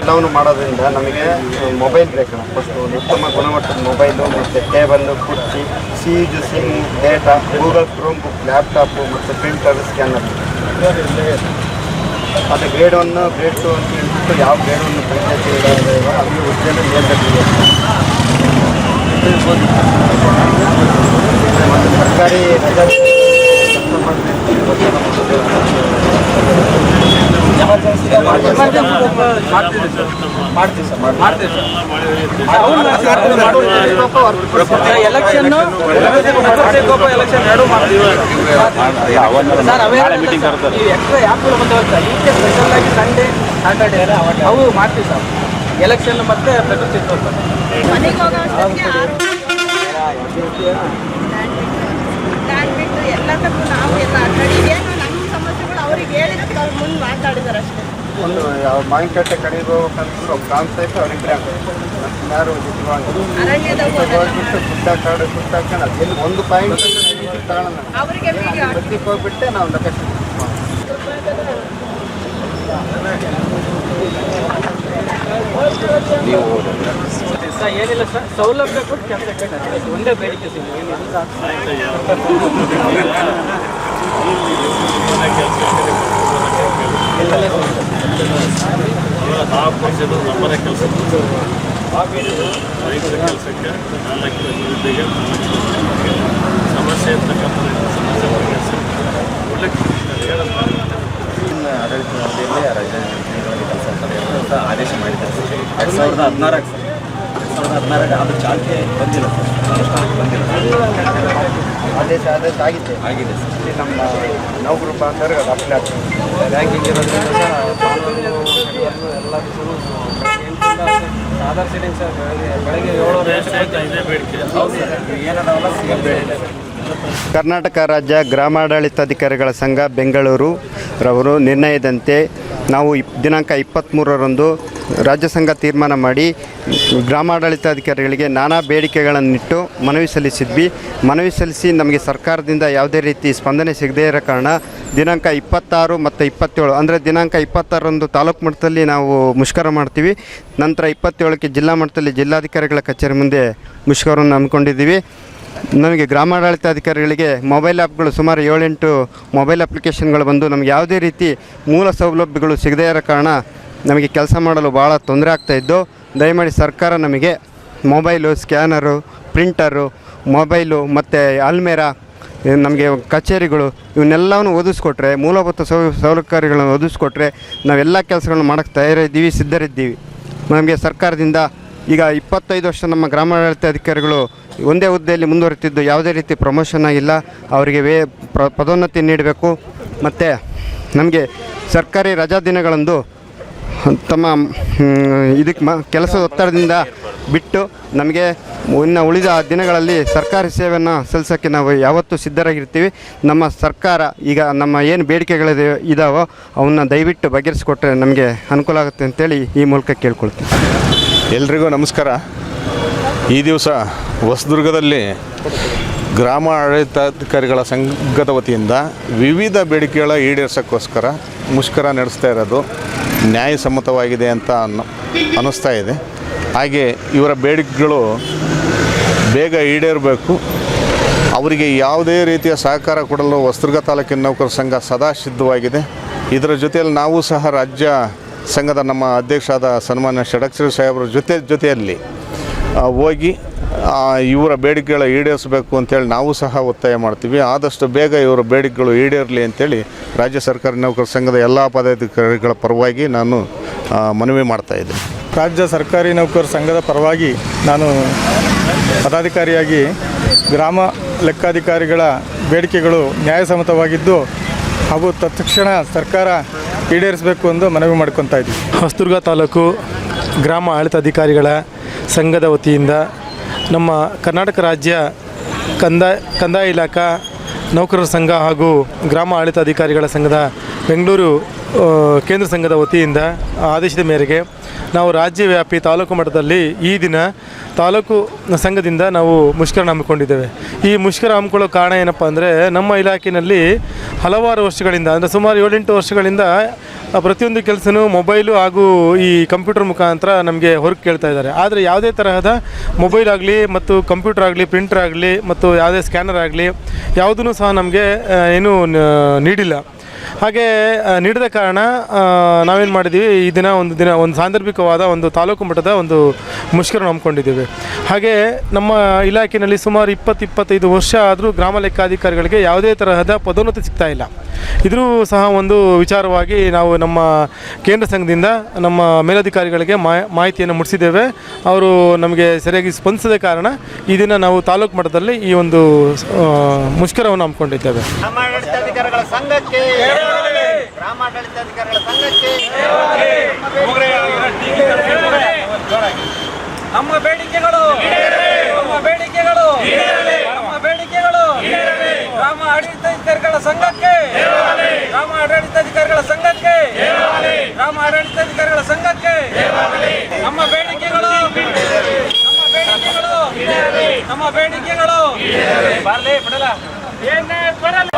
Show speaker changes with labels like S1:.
S1: ಎಲ್ಲವನ್ನು ಮಾಡೋದ್ರಿಂದ ನಮಗೆ ಮೊಬೈಲ್ ಬೇಕು ಫಸ್ಟ್ ಒಂದು ಉತ್ತಮ ಗುಣಮಟ್ಟದ ಮೊಬೈಲು ಮತ್ತು ಟೇಬಲ್ಲು ಕುರ್ಚಿ ಸೀಜು SIM data Google Chrome book laptop ಮತ್ತು ಪ್ರಿಂಟರ್ ಸ್ಕ್ಯಾನರ್ ಅದು ಗ್ರೇಡ್ ಒನ್ ಗ್ರೇಡ್ ಟು ಅಂತ ಹೇಳ್ಬಿಟ್ಟು ಯಾವ ಗ್ರೇಡ್ ಒನ್ ಪಂಚಾಯತಿಗಳಿದಾವೆ ಅಲ್ಲಿ ಉದ್ಯೋಗ ನೇತೃತ್ವ ಮತ್ತು ಸರ್ಕಾರಿ ರಜಾ
S2: ಎಲೆಕ್ಷನ್ ಎಲೆಕ್ಷನ್ ಎರಡೂ ಮಾಡ್ತೀವಿ ಎಕ್ಸ್ಟ್ರಾ ಯಾಕೆ ಆಗಿ ಅವು ಮಾಡ್ತೀವಿ ಸರ್ ಎಲೆಕ್ಷನ್ ಮತ್ತೆ ಪ್ರಕೃತಿ ಸರ್
S3: ಮನೆಗೆ ಹೋಗೋ ಅಷ್ಟೊತ್ತಿಗೆ ಆರು ಲ್ಯಾಂಡ್ ಬಿಟ್ಟು ಎಲ್ಲದಕ್ಕೂ ನಾವು ಎಲ್ಲ ಅಡ್ಡಾಡಿ ಏನು ನಮ್ಮ ಸಮಸ್ಯೆಗಳು ಅವ್ರಿಗೆ ಹೇಳಿದ್ರೆ ಅಷ್ಟೇ
S1: ಒಂದು ಯಾವ ಮಾವಿನಕಟ್ಟೆ ಕಡೆಗೆ ಹೋಗ್ಬೇಕಂತಂದ್ರೆ ಒಬ್ಬ ಗ್ರಾಮ ಸಹಿತ ಅವ್ರಿಬ್ಬರೇ ಯಾರು? ಹೋಗ್ಬಿಟ್ಟು ಗುಡ್ಡ ಕಾಡು ಗುಡ್ಡ ಹಾಕೊಂಡು ಒಂದು ಪಾಯಿಂಟ್ ತಗೊಳ್ಳೋಣ
S3: ಅವರಿಗೆ ವಿಡಿಯೋ
S1: ಬಸ್ಸಿಗೆ ಹೋಗ್ಬಿಟ್ಟೆ ನಾವು ಲೊಕೇಶನ್
S2: ಸರ್ ಏನಿಲ್ಲ ಸರ್ ಸೌಲಭ್ಯ ಕೊಟ್ಟು ಕೆಲಸ ಒಂದೇ ಬೇಡಿಕೆ ಸಿಗಲಿ
S4: ಕೆಲಸ ರೈತರ ಕೆಲಸಕ್ಕೆ ಸಮಸ್ಯೆ ಸಮಸ್ಯೆ
S5: ಆದೇಶ ಮಾಡಿದ್ದಾರೆ ಸಾವಿರದ ಹದಿನಾರಕ್ಕೆ ಸಾವಿರದ ಹದಿನಾರಕ್ಕೆ ಚಾಲ್ತಿ ಬಂದಿಲ್ಲ
S1: ಆದೇಶ ಆದೇಶ ಆಗಿದೆ.
S5: ಆಗಿದೆ ಸರ್
S1: ಇಲ್ಲಿ ನಮ್ಮ ನೌಕರು ಬಾಂಧವ್ರಿಗೆ ಅದು ಅಪ್ಲೈ ಆಗ್ತದೆ.
S2: ಬ್ಯಾಂಕಿಂಗ್ ಇರೋದ್ರಿಂದ ಕಾನೂನು ಎಲ್ಲ ಆಧಾರ್ ಸೀಟಿಂಗ್ ಸರ್ ಬೆಳಗ್ಗೆ
S5: ಏಳು
S1: ಕರ್ನಾಟಕ ರಾಜ್ಯ ಗ್ರಾಮಾಡಳಿತಾಧಿಕಾರಿಗಳ ಸಂಘ ಬೆಂಗಳೂರು ರವರು ನಿರ್ಣಯದಂತೆ ನಾವು ದಿನಾಂಕ ಇಪ್ಪತ್ತ್ಮೂರರಂದು ರಾಜ್ಯ ಸಂಘ ತೀರ್ಮಾನ ಮಾಡಿ ಗ್ರಾಮಾಡಳಿತಾಧಿಕಾರಿಗಳಿಗೆ ನಾನಾ ಬೇಡಿಕೆಗಳನ್ನಿಟ್ಟು ಮನವಿ ಸಲ್ಲಿಸಿದ್ವಿ. ಮನವಿ ಸಲ್ಲಿಸಿ ನಮಗೆ ಸರ್ಕಾರದಿಂದ ಯಾವುದೇ ರೀತಿ ಸ್ಪಂದನೆ ಸಿಗದೇ ಇರೋ ಕಾರಣ ದಿನಾಂಕ ಇಪ್ಪತ್ತಾರು ಮತ್ತು ಇಪ್ಪತ್ತೇಳು, ಅಂದರೆ ದಿನಾಂಕ ಇಪ್ಪತ್ತಾರರಂದು ತಾಲೂಕು ಮಟ್ಟದಲ್ಲಿ ನಾವು ಮುಷ್ಕರ ಮಾಡ್ತೀವಿ. ನಂತರ ಇಪ್ಪತ್ತೇಳಕ್ಕೆ ಜಿಲ್ಲಾ ಮಟ್ಟದಲ್ಲಿ ಜಿಲ್ಲಾಧಿಕಾರಿಗಳ ಕಚೇರಿ ಮುಂದೆ ಮುಷ್ಕರವನ್ನು ಹಮ್ಮಿಕೊಂಡಿದ್ದೀವಿ. ನಮಗೆ ಗ್ರಾಮಾಡಳಿತಾಧಿಕಾರಿಗಳಿಗೆ ಮೊಬೈಲ್ ಆ್ಯಪ್ಗಳು ಸುಮಾರು ಏಳೆಂಟು ಮೊಬೈಲ್ ಅಪ್ಲಿಕೇಶನ್ಗಳು ಬಂದು ನಮಗೆ ಯಾವುದೇ ರೀತಿ ಮೂಲ ಸೌಲಭ್ಯಗಳು ಸಿಗದೇ ಇರೋ ಕಾರಣ ನಮಗೆ ಕೆಲಸ ಮಾಡಲು ಭಾಳ ತೊಂದರೆ ಆಗ್ತಾಯಿದ್ದು ದಯಮಾಡಿ ಸರ್ಕಾರ ನಮಗೆ ಮೊಬೈಲು, ಸ್ಕ್ಯಾನರು, ಪ್ರಿಂಟರು, ಮೊಬೈಲು ಮತ್ತು ಅಲ್ಮೇರಾ ನಮಗೆ ಕಚೇರಿಗಳು ಇವನ್ನೆಲ್ಲವನ್ನು ಒದಗಿಸ್ಕೊಟ್ರೆ, ಮೂಲಭೂತ ಸೌ, ಸೌಲಭ್ಯಗಳನ್ನು ಒದಗಿಸ್ಕೊಟ್ರೆ ನಾವೆಲ್ಲ ಕೆಲಸಗಳನ್ನು ಮಾಡೋಕ್ಕೆ ತಯಾರಿದ್ದೀವಿ, ಸಿದ್ಧರಿದ್ದೀವಿ. ನಮಗೆ ಸರ್ಕಾರದಿಂದ ಈಗ ಇಪ್ಪತ್ತೈದು ವರ್ಷ ನಮ್ಮ ಗ್ರಾಮಾಡಳಿತ ಅಧಿಕಾರಿಗಳು ಒಂದೇ ಹುದ್ದೆಯಲ್ಲಿ ಮುಂದುವರೆತಿದ್ದು ಯಾವುದೇ ರೀತಿ ಪ್ರಮೋಷನ್ ಆಗಿಲ್ಲ. ಅವರಿಗೆ ವೇ ಪದೋನ್ನತಿ ನೀಡಬೇಕು. ಮತ್ತು ನಮಗೆ ಸರ್ಕಾರಿ ರಜಾ ದಿನಗಳಂದು ತಮ್ಮ ಇದಕ್ಕೆ ಮ ಕೆಲಸದ ಒತ್ತಡದಿಂದ ಬಿಟ್ಟು ನಮಗೆ ಇನ್ನು ಉಳಿದ ದಿನಗಳಲ್ಲಿ ಸರ್ಕಾರಿ ಸೇವೆಯನ್ನು ಸಲ್ಲಿಸೋಕ್ಕೆ ನಾವು ಯಾವತ್ತೂ ಸಿದ್ಧರಾಗಿರ್ತೀವಿ. ನಮ್ಮ ಸರ್ಕಾರ ಈಗ ನಮ್ಮ ಏನು ಬೇಡಿಕೆಗಳಿದೆ, ಇದಾವೋ ಅವನ್ನ ದಯವಿಟ್ಟು ಬಗೆಹರಿಸಿಕೊಟ್ರೆ ನಮಗೆ ಅನುಕೂಲ ಆಗುತ್ತೆ ಅಂತೇಳಿ ಈ ಮೂಲಕ ಕೇಳ್ಕೊಳ್ತೀನಿ.
S4: ಎಲ್ರಿಗೂ ನಮಸ್ಕಾರ. ಈ ದಿವಸ ಹೊಸದುರ್ಗದಲ್ಲಿ ಗ್ರಾಮ ಆಡಳಿತಾಧಿಕಾರಿಗಳ ಸಂಘದ ವತಿಯಿಂದ ವಿವಿಧ ಬೇಡಿಕೆಗಳ ಈಡೇರ್ಸೋಕ್ಕೋಸ್ಕರ ಮುಷ್ಕರ ನಡೆಸ್ತಾ ಇರೋದು ನ್ಯಾಯಸಮ್ಮತವಾಗಿದೆ ಅಂತ ಅನ್ನು, ಅನ್ನಿಸ್ತಾ ಇದೆ. ಹಾಗೆ ಇವರ ಬೇಡಿಕೆಗಳು ಬೇಗ ಈಡೇರಬೇಕು. ಅವರಿಗೆ ಯಾವುದೇ ರೀತಿಯ ಸಹಕಾರ ಕೊಡಲು ಹೊಸದುರ್ಗ ತಾಲೂಕಿನ ನೌಕರ ಸಂಘ ಸದಾ ಸಿದ್ಧವಾಗಿದೆ. ಇದರ ಜೊತೆಯಲ್ಲಿ ನಾವು ಸಹ ರಾಜ್ಯ ಸಂಘದ ನಮ್ಮ ಅಧ್ಯಕ್ಷರಾದ ಸನ್ಮಾನ್ಯ ಷಡಕ್ಷರಿ ಸಾಹೇಬರ ಜೊತೆ ಜೊತೆಯಲ್ಲಿ ಹೋಗಿ ಇವರ ಬೇಡಿಕೆಗಳ ಈಡೇರಿಸಬೇಕು ಅಂತೇಳಿ ನಾವು ಸಹ ಒತ್ತಾಯ ಮಾಡ್ತೀವಿ. ಆದಷ್ಟು ಬೇಗ ಇವರ ಬೇಡಿಕೆಗಳು ಈಡೇರಲಿ ಅಂತೇಳಿ ರಾಜ್ಯ ಸರ್ಕಾರಿ ನೌಕರ ಸಂಘದ ಎಲ್ಲ ಪದಾಧಿಕಾರಿಗಳ ಪರವಾಗಿ ನಾನು ಮನವಿ ಮಾಡ್ತಾ ಇದ್ದೀನಿ.
S6: ರಾಜ್ಯ ಸರ್ಕಾರಿ ನೌಕರ ಸಂಘದ ಪರವಾಗಿ ನಾನು ಪದಾಧಿಕಾರಿಯಾಗಿ ಗ್ರಾಮ ಲೆಕ್ಕಾಧಿಕಾರಿಗಳ ಬೇಡಿಕೆಗಳು ನ್ಯಾಯಸಮ್ಮತವಾಗಿದ್ದು ಹಾಗೂ ತತ್ಕ್ಷಣ ಸರ್ಕಾರ ಈಡೇರಿಸಬೇಕು ಎಂದು ಮನವಿ ಮಾಡ್ಕೊತಾ ಇದ್ದೀವಿ. ಹೊಸದುರ್ಗ ತಾಲೂಕು ಗ್ರಾಮ ಆಡಳಿತಾಧಿಕಾರಿಗಳ ಸಂಘದ ವತಿಯಿಂದ ನಮ್ಮ ಕರ್ನಾಟಕ ರಾಜ್ಯ ಕಂದಾಯ ಕಂದಾಯ ಇಲಾಖಾ ನೌಕರರ ಸಂಘ ಹಾಗೂ ಗ್ರಾಮ ಆಡಳಿತ ಅಧಿಕಾರಿಗಳ ಸಂಘದ ಬೆಂಗಳೂರು ಕೇಂದ್ರ ಸಂಘದ ವತಿಯಿಂದ ಆದೇಶದ ಮೇರೆಗೆ ನಾವು ರಾಜ್ಯವ್ಯಾಪಿ ತಾಲೂಕು ಮಟ್ಟದಲ್ಲಿ ಈ ದಿನ ತಾಲೂಕು ಸಂಘದಿಂದ ನಾವು ಮುಷ್ಕರ ಹಮ್ಮಿಕೊಂಡಿದ್ದೇವೆ. ಈ ಮುಷ್ಕರ ಹಮ್ಮಿಕೊಳ್ಳೋ ಕಾರಣ ಏನಪ್ಪ ಅಂದರೆ ನಮ್ಮ ಇಲಾಖೆಯಲ್ಲಿ ಹಲವಾರು ವರ್ಷಗಳಿಂದ ಅಂದರೆ ಸುಮಾರು ಏಳೆಂಟು ವರ್ಷಗಳಿಂದ ಪ್ರತಿಯೊಂದು ಕೆಲಸನೂ ಮೊಬೈಲು ಹಾಗೂ ಈ ಕಂಪ್ಯೂಟರ್ ಮುಖಾಂತರ ನಮಗೆ ಹೊರಗೆ ಕೇಳ್ತಾ ಇದ್ದಾರೆ. ಆದರೆ ಯಾವುದೇ ತರಹದ ಮೊಬೈಲ್ ಆಗಲಿ ಮತ್ತು ಕಂಪ್ಯೂಟರ್ ಆಗಲಿ, ಪ್ರಿಂಟರ್ ಆಗಲಿ ಮತ್ತು ಯಾವುದೇ ಸ್ಕ್ಯಾನರ್ ಆಗಲಿ ಯಾವುದೂ ಸಹ ನಮಗೆ ಏನೂ ನೀಡಿಲ್ಲ. ಹಾಗೆ ನೀಡಿದ ಕಾರಣ ನಾವೇನು ಮಾಡಿದ್ದೀವಿ ಈ ದಿನ ಒಂದು ದಿನ, ಒಂದು ಸಾಂದರ್ಭಿಕವಾದ ಒಂದು ತಾಲೂಕು ಮಟ್ಟದ ಒಂದು ಮುಷ್ಕರ ಹಮ್ಮಿಕೊಂಡಿದ್ದೇವೆ. ಹಾಗೆ, ನಮ್ಮ ಇಲಾಖೆಯಲ್ಲಿ ಸುಮಾರು ಇಪ್ಪತ್ತು ಇಪ್ಪತ್ತೈದು ವರ್ಷ ಆದರೂ ಗ್ರಾಮ ಲೆಕ್ಕಾಧಿಕಾರಿಗಳಿಗೆ ಯಾವುದೇ ತರಹದ ಪದೋನ್ನತಿ ಸಿಗ್ತಾ ಇಲ್ಲ. ಇದ್ರೂ ಸಹ ಒಂದು ವಿಚಾರವಾಗಿ ನಾವು ನಮ್ಮ ಕೇಂದ್ರ ಸಂಘದಿಂದ ನಮ್ಮ ಮೇಲಧಿಕಾರಿಗಳಿಗೆ ಮಾಹಿತಿಯನ್ನು ಮುಟ್ಟಿಸಿದ್ದೇವೆ ಅವರು ನಮಗೆ ಸರಿಯಾಗಿ ಸ್ಪಂದಿಸದ ಕಾರಣ ಈ ದಿನ ನಾವು ತಾಲೂಕು ಮಟ್ಟದಲ್ಲಿ ಈ ಒಂದು ಮುಷ್ಕರವನ್ನು ಹಮ್ಮಿಕೊಂಡಿದ್ದೇವೆ.
S1: ಗ್ರಾಮಾಡಳಿತಾಧಿಕಾರಿಗಳ ಸಂಘಕ್ಕೆ
S2: ನಮ್ಮ ಬೇಡಿಕೆಗಳು ನಮ್ಮ ಬೇಡಿಕೆಗಳು ನಮ್ಮ ಬೇಡಿಕೆಗಳು ಗ್ರಾಮ ಆಡಳಿತಾಧಿಕಾರಿಗಳ ಸಂಘಕ್ಕೆ ಗ್ರಾಮ ಆಡಳಿತಾಧಿಕಾರಿಗಳ ಸಂಘಕ್ಕೆ ಗ್ರಾಮ ಆಡಳಿತಾಧಿಕಾರಿಗಳ ಸಂಘಕ್ಕೆ ನಮ್ಮ ಬೇಡಿಕೆಗಳು ನಮ್ಮ ಬೇಡಿಕೆಗಳು ನಮ್ಮ ಬೇಡಿಕೆಗಳು ಬರಲೇ ಬಿಡಲ್ಲ. ಏನೇ ಬರಲ್ಲ